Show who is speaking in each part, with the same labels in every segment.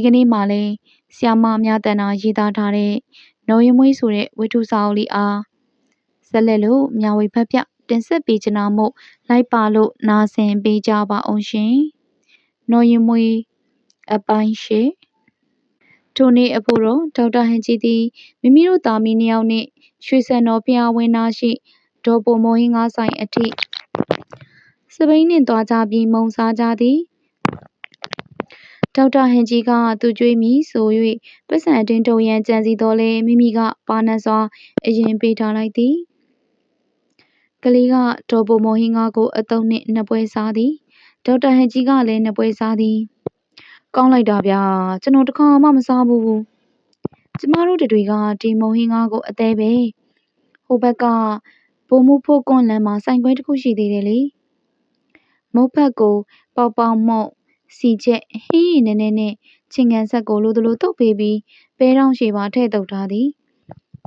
Speaker 1: ဒီကနေ့မှလည်းဆီယာမများတန်တာရေးသားထားတဲ့နော်ရင်မွေးဆိုတဲ့ဝတ္ထုစာအုပ်လေးအားဆက်လက်လို့မြဝေဖက်ပြတင်ဆက်ပေးချင်တာမို့လိုက်ပါလို့နားဆင်ပေးကြပါအောင်ရှင်နော်ရင်မွေးအပိုင်းရှိထိုနေ့အဖို့တော့ဒေါက်တာဟန်ကြီးသည်မိမိတို့သားမီးနှစ်ယောက်နှင့်ရွှေစံတော်ဘုရားဝင်းနာရှိဒေါ်ပိုမိုဟင်းငါးဆိုင်အထိစပိန်နှင့်သွားကြပြီးမုံစားကြသည် ဒေါက်တာဟန်ကြီးက သူကြွေးမိဆို၍ပတ်စံအတင်းထုတ်ရန် ကြံစီတော်လဲမိမိက ပါနတ်စွာ အရင်ပေးထားလိုက်သည် ကလေးက ဒေါ်ပိုမိုဟင်းငါးကိုအတုံးနှင့် နှစ်ပွဲစားသည် ဒေါက်တာဟန်ကြီးကလည်း နှစ်ပွဲစားသည် ကောင်းလိုက်တာဗျာ ကျွန်တော်တခါမှ မစားဘူး ကျမတို့တွေက ဒီမုံဟင်းငါးကို အသေးပဲ ဟိုဘက်ကဘိုးမှုဖို့ကွန်လန်မှာ ဆိုင်ခွဲတစ်ခုရှိသေးတယ်လေ မုတ်ဖက်ကို ပေါပေါမှုန့် စီချက်ဟင်းရည်နည်းနည်းနဲ့ချင်ကန်ဆက်ကိုလိုလိုတုတ်ပေးပြီးပဲတောင်ရှိပါထည့်တုတ်ထားသည်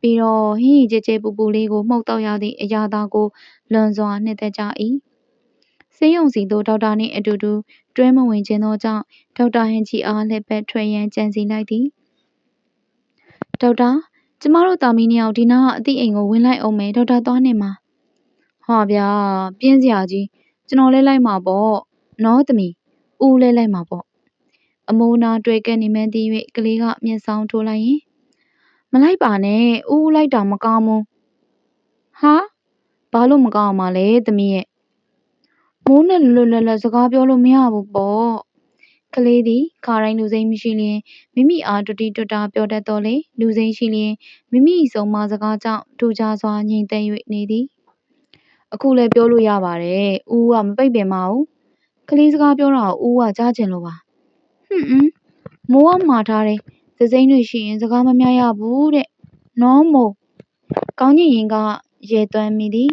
Speaker 1: ပြီးတော့ဟင်းရည်ကြဲကြဲပူပူလေးကိုမှုတ်တော့ရသည့်အရာသားကိုလွန်စွာနှစ်သက်ကြ၏ဆေးရုံစီသို့ဒေါက်တာနှင့်အတူတူတွဲမဝင်ခြင်းသောကြောင့်ဒေါက်တာဟန်ချီအားလှည့်ပတ်ထွက်ရန်ကြံစီလိုက်သည်ဒေါက်တာကျမတို့တာမီနှစ်ယောက်ဒီနားကအသိအိမ်ကိုဝင်လိုက်အောင်မယ်ဒေါက်တာသွားနေမှာဟာဗျာပြင်းစရာကြီးကျွန်တော်လဲလိုက်မှာပေါ့နော်သမီး ဦးလဲလိုက်မှာပေါ့အမိုးနာတွေ့ကဲနေမှန်းသိ၍ကလေးကမျက်စောင်းထိုးလိုက်ရင်မလိုက်ပါနဲ့ဦးလိုက်တာမကောင်းဘူးဟာဘာလို့မကောင်းမှာလဲသမီးရဲ့မိုးနဲ့လွတ်လွတ်လပ်စကားပြောလို့မရဘူးပေါ့ကလေးသည်ခါတိုင်းလူစိမ်းမရှိလျင်မိမိအားတွတိတွတာပြောတတ်တော်လေလူစိမ်းရှိလျင်မိမိဆုံးမစကားကြောင့်ထူခြားစွာငြိမ်သက်၍နေသည်အခုလည်းပြောလို့ရပါတယ်ဦးကမပိတ်ပင်ပါဘူးက လေးစကားပြောတာကိုဦးကကြားကျင်လို့ပါဟွန်းဟွန်းမိုးကမှာထားတယ်သစိမ်းတွေရှိရင်စကားမများရဘူးတဲ့နော်မို့ကောင်းကျင်ရင်ကရဲသွမ်းမိသည်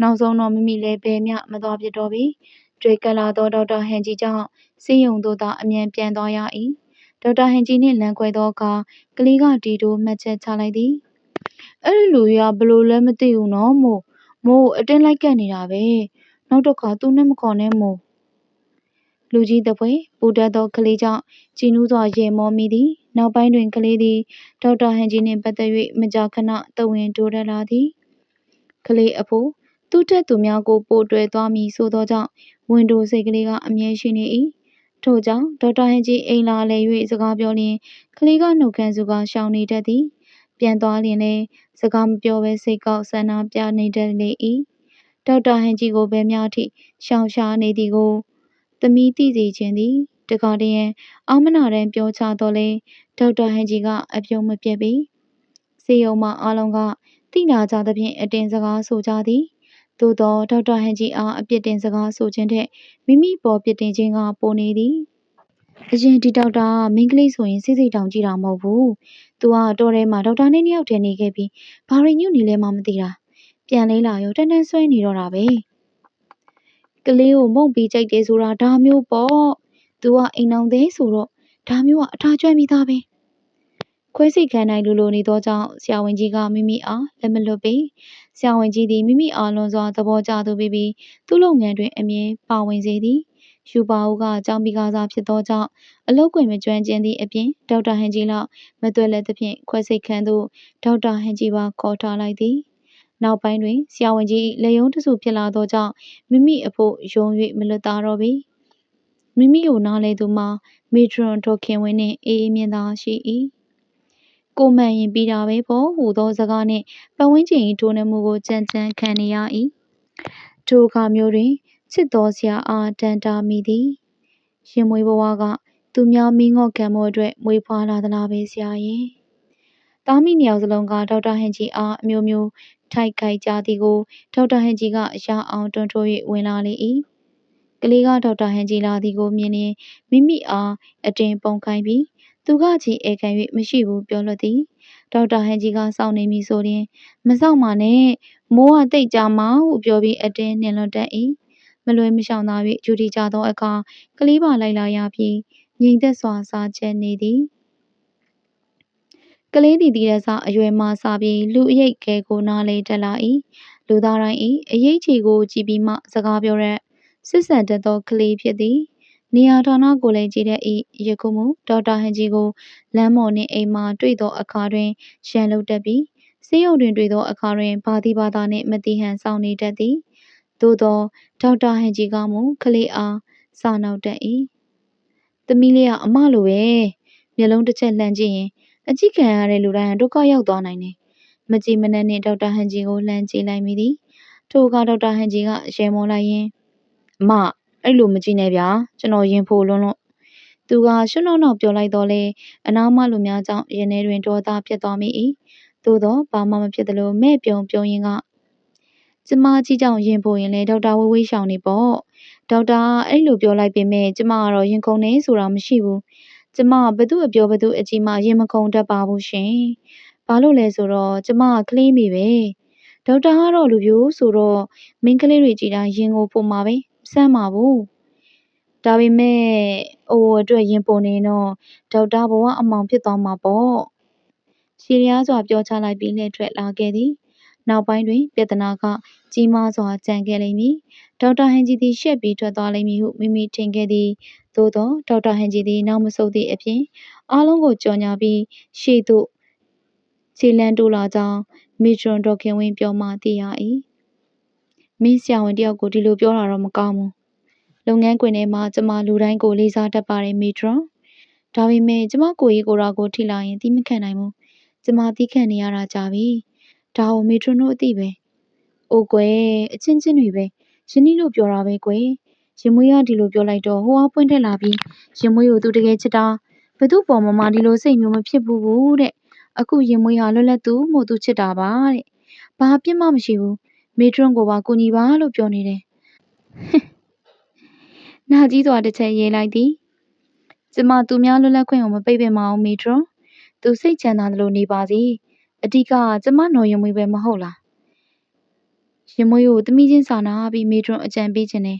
Speaker 1: နောက်ဆုံးတော့မိမိလည်းဘယ်မျှမသွားဖြစ်တော့ပြီတွေ့ကလာသောဒေါက်တာဟန်ကြီးကြောင့်ဆေးရုံသို့သာအမြန်ပြန်သွားရ၏ဒေါက်တာဟန်ကြီးနှင့်လမ်းခွဲသောအခါကလေးကတီတိုမှတ်ချက်ချလိုက်သည်အဲ့ဒီလူကြီးကဘလို့လဲမသိဘူးနော်မို့မို့အတင်းလိုက်ကပ်နေတာပဲနောက်တစ်ခါသူနဲ့မခေါ်နဲ့မို့ လူကြီးတပွဲပူတတ်သောကလေးကြောင့်ကြည်နူးစွာရေမောမိသည်နောက်ပိုင်းတွင်ကလေးသည်ဒေါက်တာဟန်ကြီးနှင့်ပတ်သက်၍မကြာခဏတဝင်တိုးတက်လာသည်ကလေးအဖိုးသူ့ထက်သူများကိုပိုတွယ်သွားမည်ဆိုသောကြောင့်ဝန်တိုစိတ်ကလေးကအမြဲရှိနေ၏ထို့ကြောင့်ဒေါက်တာဟန်ကြီးအိမ်လာလဲ၍စကားပြောလျင်ကလေးကနှုတ်ခမ်းစုကရှောင်နေတတ်သည်ပြန်သွားလျင်လည်းစကားမပြောဘဲစိတ်ကောက်ဆန္ဒပြနေတတ်လေ၏ဒေါက်တာဟန်ကြီးကိုဘယ်များထိရှောင်ရှားနေသည်ကို သမီးသိစေခြင်းသည် တခါတည်းရန်အာမနာတန်ပြောချတော့လေဒေါက်တာဟန်ကြီးကအပြုံးမပြတ်ပြီစေယုံမအားလုံးကသိနာကြသဖြင့် အတင်းစကားဆိုကြသည်သို့သောဒေါက်တာဟန်ကြီးအားအပြစ်တင်စကားဆိုခြင်းထက်မိမိပေါ်ပြစ်တင်ခြင်းကပိုနေသည်အရင်ဒီဒေါက်တာမိန်းကလေးဆိုရင်စိတ်စိတ်တောင်ကြည့်တာမဟုတ်ဘူး။ तू ကတော်ထဲမှာဒေါက်တာနဲ့နှစ်ယောက်တည်းနေခဲ့ပြီးဘာတွေညွတ်နေလဲမှမသိတာ။ပြန်လေးလာရောတန်းတန်းဆွဲနေတော့တာပဲ။ ကလေးကိုမုန့်ပြီးကြိုက်တယ်ဆိုတာဒါမျိုးပေါ့။ तू ကအိမ်အောင်သေးဆိုတော့ဒါမျိုးကအထာကျွမ်းပြီးသားပဲ။ခွဲစိတ်ခံနိုင်လူလိုနေသောကြောင့်ဆရာဝန်ကြီးကမိမိအားလက်မလွတ်ပေ။ဆရာဝန်ကြီးသည်မိမိအားလွန်စွာသဘောကျသူဖြစ်ပြီးသူ့လုပ်ငန်းတွင်အမြဲပါဝင်စေသည်။ယူပါဦးကကျောင်းပြီးကားစားဖြစ်သောကြောင့်အလုပ်ခွင်မကျွမ်းကျင်သည့်အပြင်ဒေါက်တာဟန်ကြီးလောက်မသွက်လက်သဖြင့်ခွဲစိတ်ခန်းသို့ဒေါက်တာဟန်ကြီးပါခေါ်ထားလိုက်သည်။ နောက်ပိုင်းတွင်ဆရာဝန်ကြီးလက်ရုံးတစုဖြစ်လာသောကြောင့်မိမိအဖို့ယုံ၍မလွတ်သားတော့ပေ။မိမိကိုနားလဲသူမှာမေထရွန်ဒေါ်ခင်ဝင်းနှင့်အေးအေးမြင့်သာရှိ၏။ကိုမှန်ရင်ပြီးတာပဲပေါ့ဟူသောစကားနှင့်ပတ်ဝန်းကျင်၏ထိုးနှက်မှုကိုကြံ့ကြံ့ခံနေရ၏။ထိုအခါမျိုးတွင်ချစ်သောဆရာအားတန်တာမိသည်။ရင်မွေးဘဝကသူများမီးငေါ့ခံဖို့အတွက်မွေးဖွားလာသလားပဲဆရာရဲ့။သားမိနှစ်ယောက်စလုံးကဒေါက်တာဟန်ကြီးအားအမျိုးမျိုး ထိုက်ခိုက်ကြသည်ကို ဒေါက်တာဟန်ကြီးကရအောင်တွန်းထိုး၍ဝင်လာလေ၏။ကလေးကဒေါက်တာဟန်ကြီးလာသည်ကိုမြင်လျင်မိမိအားအတင်းပုံခိုင်းပြီးသူကချီဧကန်၍မရှိဘူးပြောလွတ်သည်။ဒေါက်တာဟန်ကြီးကစောင့်နေမည်ဆိုရင်မစောင့်ပါနဲ့မိုးကတိတ်ကြမှာဟုပြောပြီးအတင်းနှင်လွတ်တတ်၏။မလွယ်မရှောင်သာ၍ဂျူတီကြသောအခါကလေးပါလိုက်လာရပြီးငြိမ်သက်စွာစားချက်နေသည် ကလေးသည်တည်တဲ့စအရွယ်မှစပြီးလူအရိတ်ကဲကိုနားလေတက်လာ၏လူသားတိုင်း၏အရေးချေကိုကြည်ပြီးမှစကားပြောတဲ့စစ်ဆန်တတ်သောကလေးဖြစ်သည်နေရာဌာနကိုလည်းကြည်တဲ့ဤယခုမူဒေါက်တာဟန်ဂျီကိုလမ်းမော်နှင့်အိမ်မှတွေ့သောအခါတွင်ရန်လုတ်တတ်ပြီးဆေးရုံတွင်တွေ့သောအခါတွင်ဘာတိဘာသာနှင့်မတိဟန်ဆောင်နေတတ်သည်သို့သောဒေါက်တာဟန်ဂျီကမူကလေးအားစာနောက်တတ်၏သမီးလေးကအမလိုပဲမျက်လုံးတစ်ချက်လှမ်းကြည့်ရင် အကြည့်ခံရတဲ့လူတိုင်းဒုက္ခရောက်သွားနိုင်တယ်မကြည်မနှက်နှင့်ဒေါက်တာဟန်ဂျီကိုလှမ်းကြည့်လိုက်မိသည်ထိုအခါဒေါက်တာဟန်ဂျီကရေမောလိုက်ရင်းအမအဲ့လိုမကြည့်နဲ့ဗျာကျွန်တော်ရင်ဖိုလွန်းလို့သူကရှွန်းနောက်နောက်ပြောလိုက်တော့လေအနာမလူများကြောင့်ရင်ထဲတွင်ဒေါသဖြစ်သွားမိ၏သို့တော့ဘာမှမဖြစ်သလိုမဲ့ပြုံပြုံရင်ကကျမကြီးကြောင့်ရင်ဖိုရင်လေဒေါက်တာဝေးဝေးရှောင်နေပေါ့ဒေါက်တာအဲ့လိုပြောလိုက်ပေမဲ့ကျမကတော့ရင်ခုန်နေဆိုတာမရှိဘူး ကျမဘသူအပြောဘသူအကြီးမှရင်မခုန်တတ်ပါဘူးရှင်ဘာလို့လဲဆိုတော့ကျမကကလေးမိပဲဒေါက်တာကတော့လူပြိုဆိုတော့မိန်းကလေးတွေကြည်တိုင်းရင်ကိုပိုမှာပဲစမ်းပါဘူးဒါပေမဲ့အိုအတွက်ရင်ပုံနေတော့ဒေါက်တာဘဝအမောင်ဖြစ်သွားမှာပေါ့ရှည်လျားစွာပြောချလိုက်ပြီးလှည့်ထွက်လာခဲ့သည်နောက်ပိုင်းတွင်ပြဿနာကကြီးမားစွာကြံခဲ့လိမ့်မည်ဒေါက်တာဟန်ဂျီသည်ရှက်ပြီးထွက်သွားလိမ့်မည်ဟုမိမိထင်ခဲ့သည် သို့သောဒေါက်တာဟန်ဂျီသည်နောက်မဆုတ်သည့်အပြင်အားလုံးကိုကြော်ညာပြီးရှေ့သို့ခြေလန်းတိုးလာကြောင်းမီထရွန်ဒေါခင်ဝင်းပြောမှသိရ၏မင်းဆရာဝန်တယောက်ကိုဒီလိုပြောတာတော့မကောင်းဘူးလုပ်ငန်းခွင်ထဲမှာကျမလူတိုင်းကိုလေးစားတတ်ပါတယ်မီထရွန်ဒါပေမဲ့ကျမကိုကြီးကိုရာကိုထိလာရင်သီးမခံနိုင်ဘူးကျမသီးခံနေရတာကြာပြီဒါကိုမီထရွန်တို့အသိပဲအိုကွယ်အချင်းချင်းတွေပဲယင်းနီလို့ပြောတာပဲကွယ် ရင်မွေးကဒီလိုပြောလိုက်တော့ဟိုအားပွင့်ထက်လာပြီးရင်မွေးကိုသူတကယ်ချစ်တာဘသူ့ပေါ်မှာမှဒီလိုစိတ်မျိုးမဖြစ်ဘူးဘူးတဲ့အခုရင်မွေးဟာလွတ်လပ်သူမို့သူချစ်တာပါတဲ့ဘာပြစ်မှမရှိဘူးမေထရွန်ကိုပါကိုညီပါလို့ပြောနေတယ်နာကြီးစွာတစ်ချက်ရေးလိုက်သည်ကျမသူများလွတ်လပ်ခွင့်ကိုမပိတ်ပင်ပါဘူးမေထရွန်သူစိတ်ချမ်းသာသလိုနေပါစေအဓိကကျမနော်ရင်မွေးပဲမဟုတ်လားရင်မွေးကိုတမိချင်းစာနာပြီးမေထရွန်အကြံပေးခြင်းနဲ့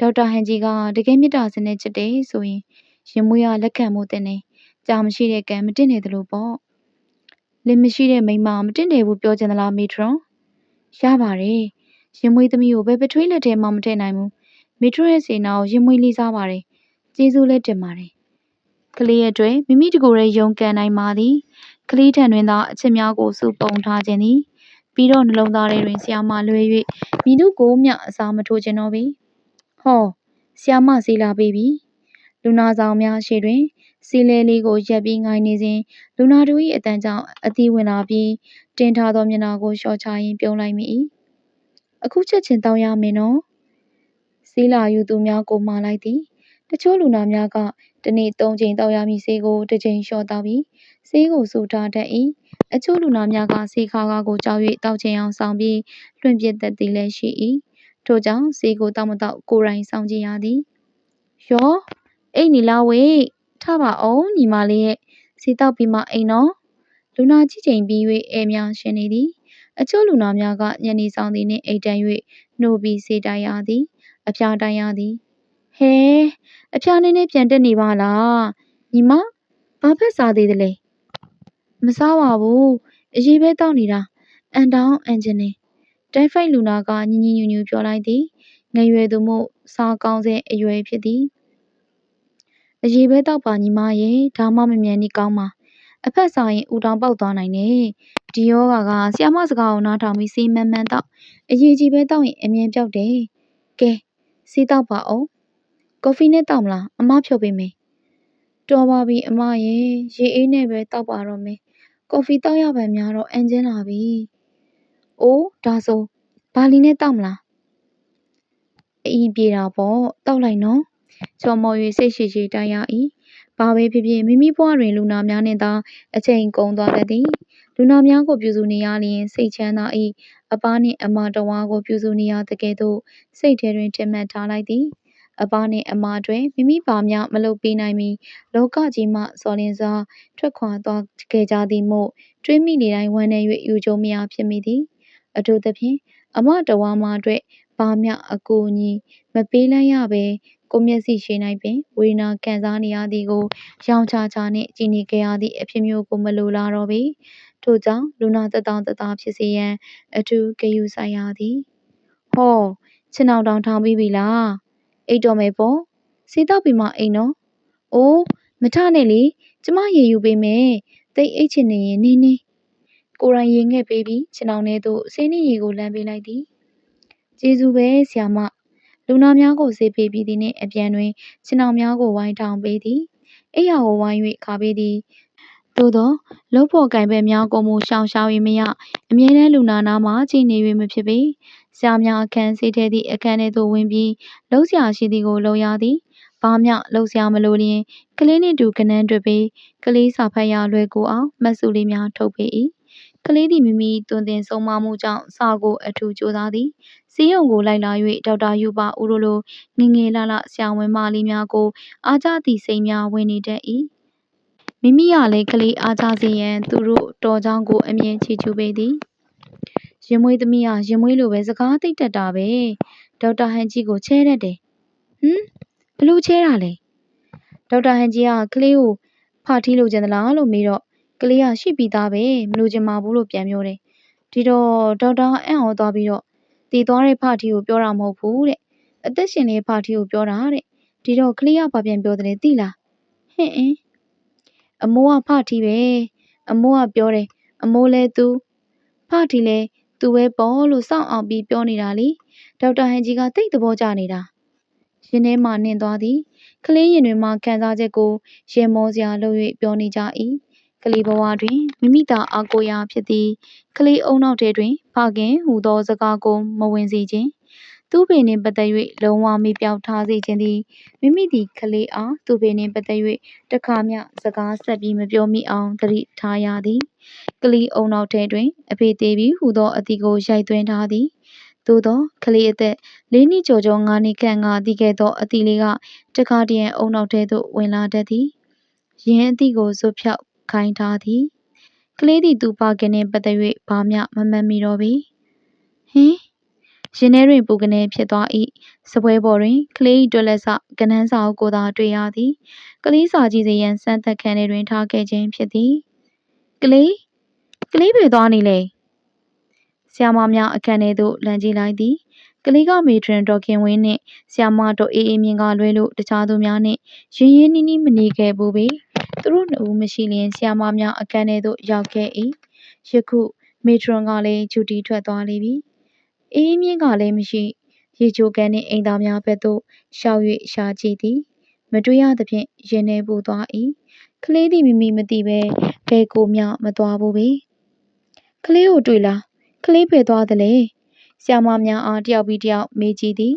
Speaker 1: ဒေါက်တာဟန်ဂျီကတကယ်မြတ်တာစနဲ့ချစ်တယ်ဆိုရင်ရင်မွေးကလက်ခံမှုတင်တယ်ကြာမရှိတဲ့ကံမတင်နေသလိုပေါ့လင်မရှိတဲ့မိန်းမမတင့်တယ်ဘူးပြောချင်သလားမီထရွန်ရပါတယ်ရင်မွေးသမီးကိုဘယ်ပထွေးလက်ထဲမှမထည့်နိုင်ဘူးမီထရွန်ရဲ့စေနာကိုရင်မွေးလေးစားပါတယ်ကျေးဇူးလည်းတင်ပါတယ်ကလေးရဲ့အတွက်မိမိတကိုယ်ရဲ့ယုံကန်နိုင်ပါသည်ကလေးထံတွင်သာအချစ်များကိုစုပုံထားခြင်းသည်ပြီးတော့နှလုံးသားထဲတွင်ဆရာမလွှဲ၍မိတို့ကိုမျှအစာမထိုးခြင်းတော့ပြီ ဟောဆရာမစီလာပေးပြီလူနာဆောင်များရှေ့တွင်စီလဲလေးကိုရက်ပြီးငိုင်းနေစဉ်လူနာတို့၏အတန်ကြောင့်အသီးဝင်လာပြီးတင်ထားသောမျက်နှာကိုလျှော့ချရင်းပြုံးလိုက်မိ၏အခုချက်ချင်းတောင်းရမယ်နော်စီးလာယူသူများကိုမှားလိုက်သည်တချို့လူနာများကတနေ့၃ချိန်တောက်ရမည့်ဆေးကိုတစ်ချိန်လျှော့တောက်ပြီးဆေးကိုစူထားတတ်၏အချို့လူနာများကဆေးခါးကားကိုကြောက်၍တောက်ချင်အောင်ဆောင်ပြီးလွှင့်ပစ်တတ်သည်လည်းရှိ၏ ထို့ကြောင့်ဆေးကိုတောက်မတောက်ကိုယ်တိုင်ဆောင်ကြည့်ရသည်ယောအိတ်နီလာဝေးထပါအောင်ညီမလေးရဲ့စီတောက်ပြီးမှအိမ်နော်လူနာကြည့်ချိန်ပြီး၍အဲများရှင်နေသည်အချို့လူနာများကညနေဆောင်သည်နှင့်အိတ်တန်း၍နှိုးပြီးစေတိုင်ရသည်အဖျားတိုင်းရသည်ဟဲအဖျားနည်းနည်းပြန်တက်နေပါလားညီမဘာဖက်စားသေးသလဲမစားပါဘူးအရေးပဲတောက်နေတာအန်တောင်းအန်ဂျင်နေ တိုက်ဖိုက်လူနာက ညင်ညင်ညူညူပြောလိုက်သည် ငယ်ရွယ်သူမို့ စားကောင်းစေအရွယ်ဖြစ်သည် အရေးပဲတောက်ပါညီမရဲ့ဒါမှ မမြန်နေကောင်းပါ အဖက်စားရင်ဦးတောင်ပေါက်သွားနိုင်တယ် ဒီယောဂါကဆီယမစကားကိုနားထောင်ပြီးစီမန်မှန်တော့အရေးကြီးပဲတောက်ရင် အမြင်ပြောက်တယ် ကဲစီးတောက်ပါအောင်ကော်ဖီနဲ့တောက်မလား အမဖြုတ်ပေးမယ် တော်ပါပြီအမရဲ့ရေအေးနဲ့ပဲတောက်ပါတော့မယ် ကော်ဖီတောက်ရပါများတော့ အန်ကျင်းလာပြီ အိုးဒါဆိုဘာလီနဲ့တောက်မလားအီးပြေတာပေါ့တောက်လိုက်နော်ချော်မော်၍စိတ်ရှိရှိတိုက်ရ၏ဘာပဲဖြစ်ဖြစ်မိမိဘဝတွင်လူနာများနှင့်သာအချိန်ကုန်သွားတတ်သည်လူနာများကိုပြုစုနေရလျင်စိတ်ချမ်းသာ၏အပားနှင့်အမတော်ဝါကိုပြုစုနေရတကယ်သို့စိတ်ထဲတွင်ထင်မှတ်ထားလိုက်သည်အပားနှင့်အမတွင်မိမိပါများမလုပ်ပေးနိုင်မီလောကကြီးမှစော်လင်စွာထွက်ခွာသွားခဲ့ကြသည်မို့တွေးမိနေတိုင်းဝမ်းနည်း၍ယူကြုံမရဖြစ်မိသည် အထူးသဖြင့် အမတော်ဝါမှအတွက် ဘာမျှအကူအညီ မပေးလိုက်ရဘဲ ကိုမျက်စိရှိ၌ပင် ဝေဒနာခံစားနေရသည်ကို ရောင်ချာချာနှင့် ကြည်နေခဲ့ရသည့်အဖြစ်မျိုးကို မလိုလားတော့ပေ ထို့ကြောင့် လူနာသက်သောသက်သာဖြစ်စေရန် အထူးဂရုစိုက်ရသည် ဟောခြေနှောင်တောင်ထောင်ပြီးပြီလား အိတ်တော်မယ်ပေါ့စေးတော့ပြီးမှ အိမ်နော် အိုး မထနဲ့လေ ကျမရေယူပေးမယ်တိတ်အိတ်ချင်နေရင်နေနေ ကိုရိုင်းရေငှက်ပေးပြီးခြေနှောင်ထဲသို့ဆေးနှီးရေကိုလမ်းပေးလိုက်သည်ကျေးဇူးပဲဆရာမလူနာများကိုဆေးပေးပြီးသည်နှင့်အပြန်တွင်ခြေနှောင်များကိုဝိုင်းထောင်ပေးသည်အိယာကိုဝိုင်း၍ခါပေးသည်သို့သောလုပ်ဖော်ကိုင်ဘက်များကိုမူရှောင်ရှား၍မရအမြဲတမ်းလူနာနားမှကြည်နေ၍မဖြစ်ပေဆရာများအခန်းဆေးထဲသည့်အခန်းထဲသို့ဝင်ပြီးလှုပ်ရှားရှိသည်ကိုလှုံရသည်ဘာမျှလှုပ်ရှားမလိုလျင်ကလေးနှင့်တူကနန်းတွေ့ပြီးကလေးစာဖတ်ရလွယ်ကူအောင်မှတ်စုလေးများထုတ်ပေး၏ ကလေးသည် မိမိတွင်တင်ဆုံးမမှုကြောင့် စာကို အထူးကြိုးစားသည်စီးရုံကိုလိုက်လာ၍ဒေါက်တာယူပါဦးတို့လိုငငယ်လလဆရာဝန်မလေးများကို အားကြသည့်စိတ်များ ဝင်နေတတ်၏မိမိကလည်း ကလေးအားကြစေရန် သူတို့တော်ကြောင်းကို အမြင်ချီကျူးပေသည် ရင်မွေးသမီးဟာ ရင်မွေးလိုပဲ စကားသိတတ်တာပဲ ဒေါက်တာဟန်ကြီးကို ချဲတတ်တယ် ဟမ်ဘလို့ချဲတာလဲ ဒေါက်တာဟန်ကြီးက ကလေးကိုဖာထီးလိုချင်သလားလို့မေးတော့ ကလေးကရှိပြီးသားပဲမလိုချင်ပါဘူးလို့ပြန်ပြောတယ်ဒီတော့ဒေါက်တာအံ့ဩသွားပြီးတော့တည်သွားတဲ့ဖာထီးကိုပြောတာမဟုတ်ဘူးတဲ့အသက်ရှင်တဲ့ဖာထီးကိုပြောတာတဲ့ဒီတော့ကလေးကဘာပြန်ပြောတယ်လဲသိလားဟင့်အင်းအမိုးကဖထီးပဲအမိုးကပြောတယ်အမိုးလဲသူဖထီးလဲသူပဲပေါ့လို့စောင့်အောင်ပြီးပြောနေတာလေဒေါက်တာဟန်ကြီးကတိတ်သဘောကျနေတာရင်ထဲမှနင်းသွားသည်ကလေးရင်တွေမှခံစားချက်ကိုရေမောစရာလုပ်၍ပြောနေကြ၏ ကလေးဘဝတွင်မိမိသာအားကိုးရာဖြစ်သည်ကလေးအုံနောက်ထဲတွင်ဖခင်ဟူသောစကားကိုမဝင်စေခြင်းသူ့ပင်နှင့်ပတ်သက်၍လုံးဝမေ့ပြောက်ထားစေခြင်းသည်မိမိသည်ကလေးအားသူ့ပင်နှင့်ပတ်သက်၍တခါမျှစကားဆက်ပြီးမပြောမိအောင်သတိထားရသည်ကလေးအုံနောက်ထဲတွင်အဖေသေးပြီးဟူသောအသည့်ကိုရိုက်သွင်းထားသည်သို့သောကလေးအသက်လေးနှစ်ကျော်ကျော်ငါးနှစ်ခန့်ကတည်ခဲ့သောအသည့်လေးကတခါတရံအုံနောက်ထဲသို့ဝင်လာတတ်သည်ယင်းအသည့်ကိုဇွတ်ဖြောက် ခိုင်းထားသည်ကလေးသည်သူ့ဖခင်နှင့်ပတ်သက်၍ဘာမျှမမှတ်မိတော့ပေဟင်ရင်ထဲတွင်ပူကနေဖြစ်သွား၏စပွဲပေါ်တွင်ကလေး၏တွက်လက်စကနန်းစာအုပ်ကိုသာတွေ့ရသည်ကလေးစာကြည့်စေရန်စမ်းသပ်ခန်းထဲတွင်ထားခဲ့ခြင်းဖြစ်သည်ကလေးကလေးပဲသွားနေလေဆရာမများအခန်းထဲသို့လမ်းကြည့်လိုက်သည်ကလေးကမေထရန်ဒေါ်ခင်ဝင်းနှင့်ဆရာမတော်အေးအေးမြင့်ကလွဲလို့တခြားသူများနှင့်ရင်းရင်းနှီးနှီးမနေခဲ့ဘူးပေ သူတို့နှစ်ဦးမရှိလျင် ဆရာမများအခန်းထဲသို့ ရောက်ခဲ့၏ယခု မေထရွန်ကလည်း ဂျူတီထွက်သွားလေပြီအေးအေးမြင့်ကလည်းမရှိရေချိုကန်နှင့်အိမ်သားများဘက်သို့ရှောက်၍ရှာကြည့်သည်မတွေ့ရသဖြင့်ရင်ထဲပူသွား၏ကလေးသည်မိမိမသိပဲဘယ်ကိုမျှမသွားဘူးပေကလေးကိုတွေ့လားကလေးပဲသွားသလဲဆရာမများအားတယောက်ပြီးတယောက်မေးကြည့်သည်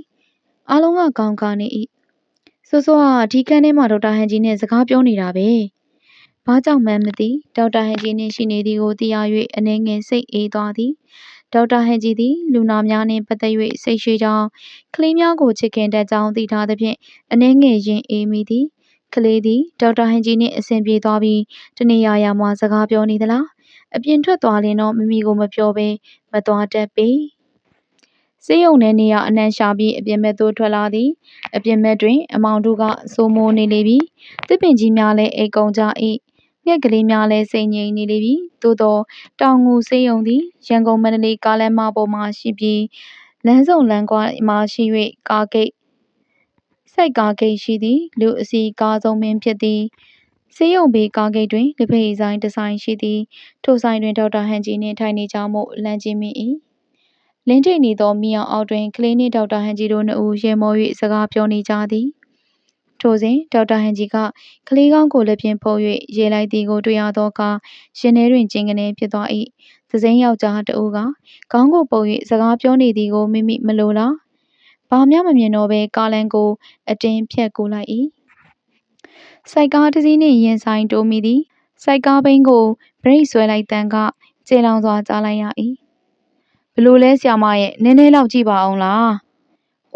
Speaker 1: အားလုံးကခေါင်းကားနေ၏ဆိုဆိုကဒီကန်းထဲမှာဒေါက်တာဟန်ကြီးနဲ့စကားပြောနေတာပဲ ဘာကြောင့်မှန်းမသိ ဒေါက်တာဟန်ကြီးနှင့် ရှိနေသည်ကိုသိရ၍အနှဲငယ်စိတ်အေးသွားသည် ဒေါက်တာဟန်ကြီးသည် လူနာများနှင့်ပတ်သက်၍စိတ်ရှိကြောင်း ကလေးများကို ချစ်ခင်တတ်ကြောင်း သိထားသဖြင့် အနှဲငယ်ရင်အေးမိသည် ကလေးသည် ဒေါက်တာဟန်ကြီးနှင့် အဆင်ပြေသွားပြီးတနေရာရာမှစကားပြောနေသလား အပြင်ထွက်သွားရင်တော့ မိမိကိုမပြောဘဲ မသွားတတ်ပေစေးရုံထဲနေရအနှံရှာပြီး အပြင်ဘက်သို့ ထွက်လာသည် အပြင်ဘက်တွင် အမောင်တို့ကစိုးမိုးနေလေပြီတစ်ပင်ကြီးများလည်း အိတ်ကုန်ကြ၏ ငှက်ကလေးများလည်းစိတ်ငြိမ်နေလေပြီသို့သောတောင်ငူစေးရုံသည်ရန်ကုန်မန္တလေးကားလမ်းမပေါ်မှရှိပြီးလမ်းစုံလမ်းကွာမှရှိ၍ကားဂိတ်စိုက်ကားဂိတ်ရှိသည်လူအစီကားဆုံးပင်ဖြစ်သည်စေးရုံဘေးကားဂိတ်တွင်လက်ဖက်ရည်ဆိုင်တစ်ဆိုင်ရှိသည်ထိုဆိုင်တွင်ဒေါက်တာဟန်ကြီးနှင့်ထိုင်နေကြမှုလမ်းကြည့်မိ၏လင်းထိန်နေသောမီအောင်အောက်တွင်ကလေးနှင့်ဒေါက်တာဟန်ကြီးတို့နှစ်ဦးရေမော၍စကားပြောနေကြသည် ထိုစဉ်ဒေါက်တာဟန်ကြီးကကလေးကောင်းကိုလက်ဖြင့်ဖုံး၍ရေလိုက်သည်ကိုတွေ့ရသောအခါရင်ထဲတွင်ကျဉ်ကနေဖြစ်သွား၏သစိမ်းယောက်ျားတဦးကခေါင်းကိုပုတ်၍စကားပြောနေသည်ကိုမိမိမလိုလားဘာမှမမြင်တော့ဘဲကားလမ်းကိုအတင်းဖြတ်ကူးလိုက်၏စိုက်ကားတစ်စီးနှင့်ရင်ဆိုင်တိုးမိသည်စိုက်ကားဘိန်းကိုဘရိတ်ဆွဲလိုက်တန်းကကျေလောင်စွာကြားလိုက်ရ၏ဘလို့လဲဆရာမရဲ့နည်းနည်းလောက်ကြည့်ပါအောင်လား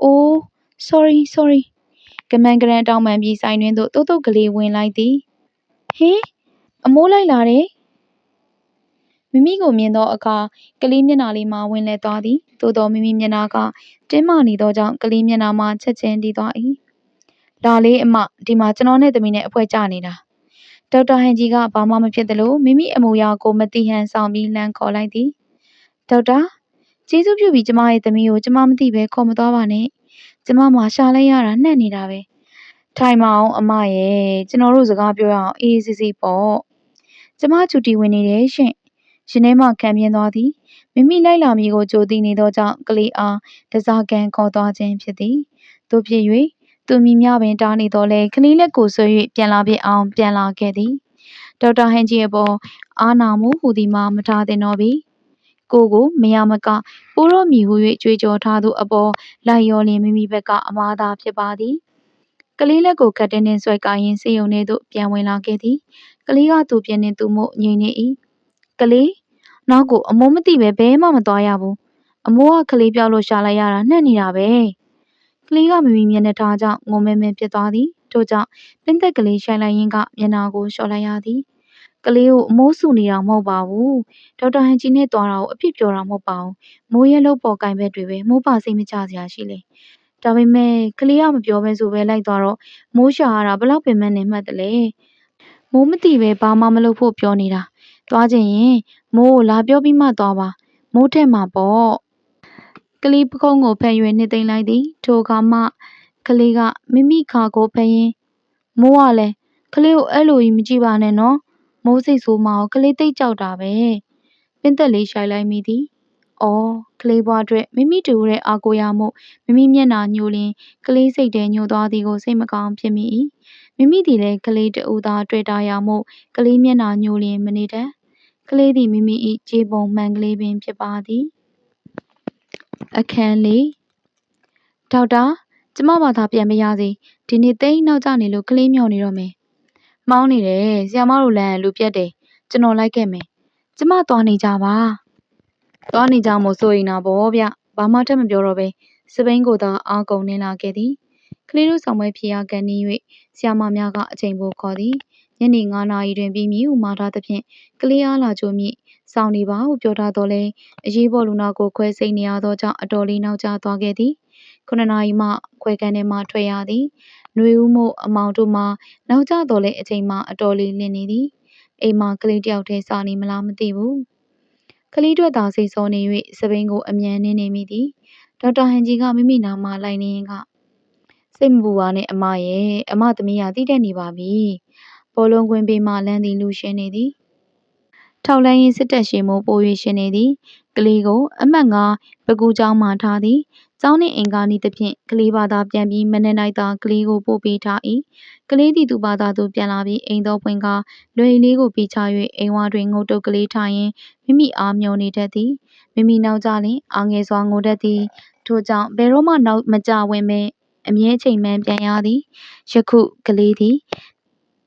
Speaker 1: အိုး sorry sorry ကမန်ကရန်တောင်းပန်ပြီးဆိုင်တွင်သို့တုတ်တုတ်ကလေးဝင်လိုက်သည်ဟင်အမိုးလိုက်လာတယ်မိမိကိုမြင်သောအခါကလေးမျက်နှာလေးမှဝင်လဲသွားသည်သို့သောမိမိမျက်နှာကတင်းမာနေသောကြောင့်ကလေးမျက်နှာမှချက်ချင်းတည်သွား၏လာလေးအမဒီမှာကျွန်တော်နဲ့သမီးနဲ့အဖွဲကျနေတာဒေါက်တာဟန်ကြီးကဘာမှမဖြစ်သလိုမိမိအမူအရာကိုမသိဟန်ဆောင်ပြီးလှမ်းခေါ်လိုက်သည်ဒေါက်တာကျေးဇူးပြုပြီးကျမရဲ့သမီးကိုကျမမသိပဲခေါ်မသွားပါနဲ့ ကျမမှရှာလိုက်ရတာနှက်နေတာပဲထိုင်မအောင်အမရဲ့ကျွန်တော်တို့စကားပြောရအောင်အေးအေးဆေးဆေးပေါ့ကျမချူတီဝင်နေတယ်ရှင်ရှင်ထဲမှခံပြင်းသွားသည်မိမိလိုက်လာမည်ကိုကြိုသိနေသောကြောင့်ကလေးအားတစားကန်ခေါ်သွားခြင်းဖြစ်သည်တို့ဖြစ်၍သူမိမြပင်တားနေတော့လဲကလေးလက်ကိုဆွဲ၍ပြန်လာပြအောင်ပြန်လာခဲ့သည်ဒေါက်တာဟန်ကြီးရဲ့ပေါ်အာနာမှုဟူသည်မှာမထားသင့်တော့ပြီ ကိုကိုမရမကပိုးတော်မီဟု၍ကြွေးကြော်ထားသူအပေါ်လိုက်ရောလင်မိမိဘက်ကအမားသာဖြစ်ပါသည်ကလေးလက်ကိုကတ်တင်းတင်းဆွဲကိုင်းရင်စေယုံထဲသို့ပြန်ဝင်လာခဲ့သည်ကလေးကသူပြင်းနေသူမို့ငြိမ်နေ၏ကလေးနောက်ကိုအမိုးမသိပဲဘဲမှမသွားရဘူးအမိုးကကလေးပြောက်လို့ရှာလိုက်ရတာနှက်နေတာပဲကလေးကမမီမျက်နှာထားကြောင့်ငုံမဲမဲဖြစ်သွားသည်ထို့ကြောင့်ပင်သက်ကလေးရှိုင်လိုက်ရင်းကမျက်နှာကိုလျှော်လိုက်ရသည် ကလေးကိုအမိုးဆူနေတာမဟုတ်ပါဘူးဒေါက်တာဟန်ကြီးနဲ့တွားတာကိုအဖြစ်ပြောတာမဟုတ်ပါဘူးမိုးရဲလို့ပေါ်ကင်ဘက်တွေပဲမိုးပါစိတ်မချစရာရှိလေဒါပေမဲ့ကလေးကမပြောဘဲဆိုပဲလိုက်သွားတော့မိုးရှာရတာဘလောက်ပင်မနေမှတ်တယ်လေမိုးမတိပဲဘာမှမလုပ်ဖို့ပြောနေတာသွားခြင်းရင်မိုးကိုလာပြောပြီးမှသွားပါမိုးထက်မှာပေါ့ကလေးပခုံးကိုဖယ်၍နှစ်သိမ့်လိုက်သည်ထိုအခါမှကလေးကမိမိခါကိုဖယ်ရင်းမိုးကလည်းကလေးကိုအဲ့လိုကြီးမကြည့်ပါနဲ့နော် မိုးစိတ်ဆိုးမှာကိုကလေးသိပ်ကြောက်တာပဲပင့်သက်လေးရှိုင်လိုက်မိသည်အော်ကလေးဘွားအတွက်မိမိတူတဲ့အာကိုရမှုမိမိမျက်နှာညှိုလင်းကလေးစိတ်ထဲညှိုသွားသည်ကိုစိတ်မကောင်းဖြစ်မိ၏မိမိသည်လည်းကလေးတူသာတွေ့တာရမှုကလေးမျက်နှာညှိုလင်းမနေတတ်ကလေးသည်မိမိ၏ခြေပုံမှန်ကလေးပင်ဖြစ်ပါသည်အခန်းလေးဒေါက်တာကျမဘာသာပြန်မရစေဒီနေ့တိတ်နောက်ကျနေလို့ကလေးမျောနေတော့မယ် မောင်းနေတယ်ဆရာမတို့လမ်းလူပြတ်တယ်ကျွန်တော်လိုက်ခဲ့မယ်ကျမသွားနေကြပါသွားနေကြမို့ဆိုရင်တော့ဗောဗျဘာမှထပ်မပြောတော့ပဲစပိန်ကိုသာအာကုန်နေလာခဲ့သည်ကလေးတို့ဆောင်ပွဲဖြေရကန်နေ၍ဆရာမများကအချိန်ပိုခေါ်သည်ညနေ9နာရီတွင်ပြီးမည်ဟုမှာထားသဖြင့်ကလေးအားလာကြိုမြင့်စောင့်နေပါဟုပြောထားတော့လဲအရေးပေါ်လူနာကိုခွဲစိတ်နေရသောကြောင့်အတော်လေးနောက်ကျသွားခဲ့သည်9နာရီမှခွဲကန်ထဲမှထွက်ရသည် နွေဦးမို့ အမောင်တို့မှာ နောက်ကျသော်လည်း အချိန်မှာ အတော်လေးလင့်နေသည်။အိမ်မှာ ကလေးတစ်ယောက်တည်း စားနေမလား မသိဘူး။ကလေးအတွက်သာ စိတ်စောနေ၍ဆံပင်ကို အမြန်နင်းနေမိသည်။ဒေါက်တာဟန်ကြည်က မိမိနားမှာ လိုက်နင်းရင်းက“စိတ်မပူပါနဲ့ အမရယ်။အမသမီးက သီးတတ်နေပါပြီ။ဘောလုံးကွင်းဘေးမှာ လမ်းသည် လူရှည်နေသည်။ထောက်လှမ်းရေး စစ်တပ်ရှည်မို့ ပို၍ရှည်နေသည်။ကလေးကို အမှတ် ပဲခူးကျောင်းမှာထားသည် ကျောင်းနှင့်အင်္ဂါနေ့သဖြင့် ကလေးဘာသာပြန်ပြီး မနက်၌သာ ကလေးကို ပို့ပေးထား၏။ကလေးသည် သူ့ဘာသာသူပြန်လာပြီး အိမ်သို့ဖွင့်ကာ လွယ်အိတ်လေးကို ပေးချ၍အိမ်ဝတွင် ငိုတုပ်ကလေးထားရင်း မိမိအား မျှော်နေတတ်သည်။မိမိနောက်ကျလျှင် အားငယ်စွာ ငိုတတ်သည်။ထိုကြောင့် ဘယ်တော့မှ နောက်မကျဝံ့ဘဲ အမြဲအချိန်မှန် ပြန်ရသည်။ယခု ကလေးသည်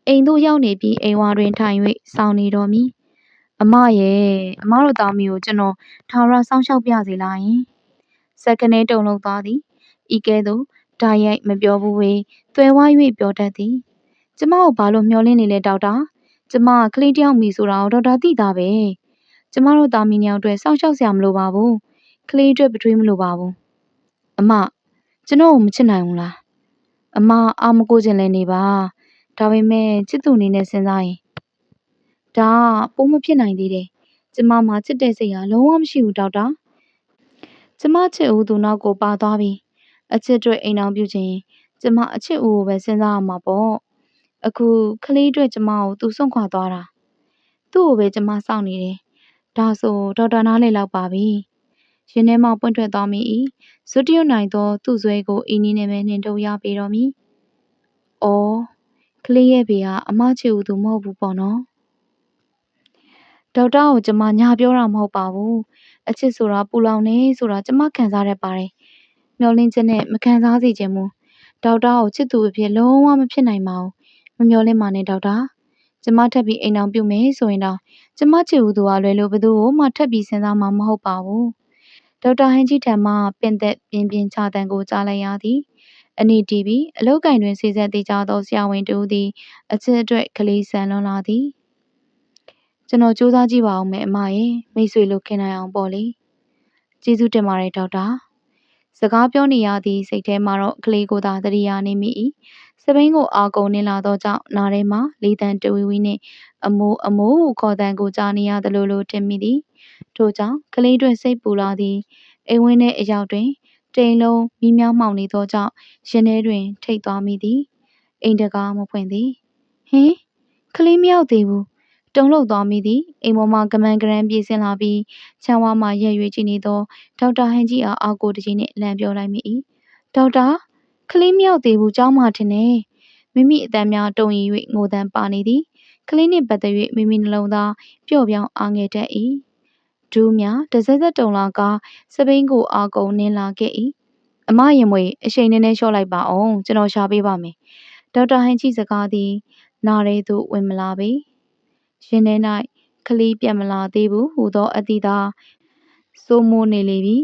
Speaker 1: အိမ်သို့ရောက်နေပြီး အိမ်ဝတွင်ထိုင်၍စောင့်နေတော့မည်။အမရယ်၊အမတို့သားအမေကို ကျွန်တော် ထာဝရ စောင့်ရှောက်ပါရစေလားယင် စက္ကနဲတုံလုံးသွားသည်ဤကဲ့သို့ဓာရိုက်မပြောဘူးဝေသွဲဝါ၍ပြောတတ်သည်ကျမကိုဘာလို့မျောလင်းနေလဲဒေါက်တာကျမကလေးတယောက်မီဆိုတာကိုဒေါက်တာသိတာပဲကျမတို့သားမီးနှစ်ယောက်အတွက်စောင့်ရှောက်စရာမလိုပါဘူးကလေးအတွက်ပထွေးမလိုပါဘူးအမကျွန်တော်ကိုမချစ်နိုင်ဘူးလားအမအာမကိုခြင်းလဲနေပါဒါပေမဲ့ချစ်သူအနေနဲ့စဉ်းစားရင်ဒါကပိုးမဖြစ်နိုင်သေးတယ်ကျမမှာချစ်တဲ့စိတ်ဟာလုံးဝမရှိဘူးဒေါက်တာ ကျမချစ်ဦးသူနောက်ကိုပါသွားပြီအချစ်အတွက်အိမ်အောင်ပြုခြင်းကျမအချစ်ဦးကိုပဲစဉ်းစားရမှာပေါ့အခုကလေးအတွက်ကျမကိုသူစွန့်ခွာသွားတာသူ့ကိုပဲကျမစောင့်နေတယ်ဒါဆိုဒေါက်တာနားလေလောက်ပါပြီရင်ထဲမှပွင့်ထွက်သွားမိ၏ဇွတ်တရွတ်နိုင်သောသူ့ဇွဲကိုအင်းနီးနဲ့ပဲနှင်ထုတ်ရပေတော်မူ။အော်ကလေးရဲ့ဖေဟာအမချစ်ဦးသူမဟုတ်ဘူးပေါ့နော်။ဒေါက်တာကိုကျမညာပြောတာမဟုတ်ပါဘူး။ အချစ်ဆိုတာပူလောင်နေဆိုတာကျမခံစားတတ်ပါတယ်။မျောလင်းချက်နဲ့မခံစားစေချင်ဘူး။ဒေါက်တာကိုချစ်သူအဖြစ်လုံးဝမဖြစ်နိုင်ပါဘူး။မမျောလင်းပါနဲ့ဒေါက်တာ။ကျမထပ်ပြီးအိမ်အောင်ပြုမယ်ဆိုရင်တော့ကျမချစ်ဦးသူကလွယ်လို့ဘသူ့ကိုမှထပ်ပြီးစဉ်းစားမှာမဟုတ်ပါဘူး။ဒေါက်တာဟန်ကြီးထံမှပင်သက်ပြင်းပြင်းချတန်ကိုကြားလိုက်ရသည်။အနီတီးပြီးအလုတ်ကင်တွင်စေဆက်သေးကြသောဆရာဝန်တူသည်အချစ်အတွက်ကလေးဆန်လွန်လာသည်။ ကျွန်တော်စူးစမ်းကြည့်ပါဦးမယ်အမရဲ့မိတ်ဆွေလို့ခင်နိုင်အောင်ပေါ့လေ။ကျေးဇူးတင်ပါတယ်ဒေါက်တာစကားပြောနေရသည့်စိတ်ထဲမှာတော့ကလေးကိုသာသတိရနေမိ၏စပိန်ကိုအာကုန်နေလာသောကြောင့်နားထဲမှာလေးတန်တဝီဝီနှင့်အမိုးအမိုးခေါ်တန်ကိုကြားနေရသလိုလိုထင်မိသည်ထို့ကြောင့်ကလေးတွင်စိတ်ပူလာသည်အိမ်ဝင်းထဲအရောက်တွင်တိမ်လုံးမိမြောင်းမှောင်နေသောကြောင့်ရင်ထဲတွင် ထိတ်သွားမိသည်အိမ်တကားမဖွင့်သည်ဟင်ကလေးမရောက်သေးဘူး တုံ့လောက်သွားမိသည်အိမ်ပေါ်မှကမန်ကရန်ပြေးဆင်းလာပြီးချမ်းဝါမှရက်ရွေးကြည့်နေသောဒေါက်တာဟန်ကြီးအားအာကိုတကြီးနှင့်လမ်းပြောလိုက်မိ၏ဒေါက်တာကလေးမရောက်သေးဘူးကြောင်းမှထင်တယ်မိမိအတန်းများတုံရင်၍ငိုတန်းပါနေသည်ကလေးနှင့်ပတ်သက်၍မိမိနှလုံးသားပျော့ပြောင်းအားငယ်တတ်၏ဒူးများတစက်စက်တုံလာကစပိန်ကိုအာကုန်နင်းလာခဲ့၏အမရင်မွေအချိန်နည်းနည်းလျှော့လိုက်ပါအောင်ကျွန်တော်ရှာပေးပါမယ်ဒေါက်တာဟန်ကြီးစကားသည်နားရဲသို့ဝင်မလာပေ ရင်ထဲ၌ကလေးပြတ်မလာသေးဘူးဟူသောအသည့်သာစိုးမိုးနေလေပြီ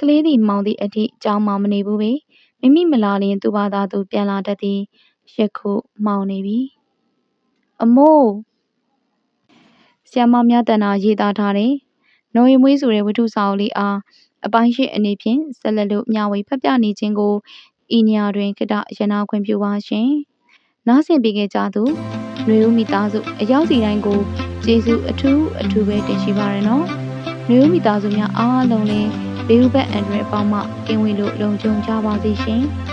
Speaker 1: ကလေးသည်မောင်သည့်အထိကြောင်းမှမနေဘူးပေမိမိမလာလျင်သူဘာသာသူပြန်လာတတ်သည်ယခုမှောင်နေပြီအမိုးဆီယမများတန်တာရေးသားထားတယ်နော်ရီမွေးဆိုတဲ့ဝတ္ထုစာအုပ်လေးအားအပိုင်းရှိအနေဖြင့်ဆက်လက်လို့မျှဝေဖတ်ပြနေခြင်းကိုဤနေရာတွင်ကတရနာခွင့်ပြုပါရှင်နားဆင်ပေးခဲ့ကြသူ ຫນွေဦးမိသားစုအရောက်စီတိုင်းကိုကျေးဇူးအထူးအထူးပဲတင်ရှိပါရနော်ຫນွေဦးမိသားစုများအားလုံးလည်းဘေးဥပတ်အန်ဒရယ်ပေါင်းမှကင်းဝေးလို့လုံခြုံကြပါစေရှင်။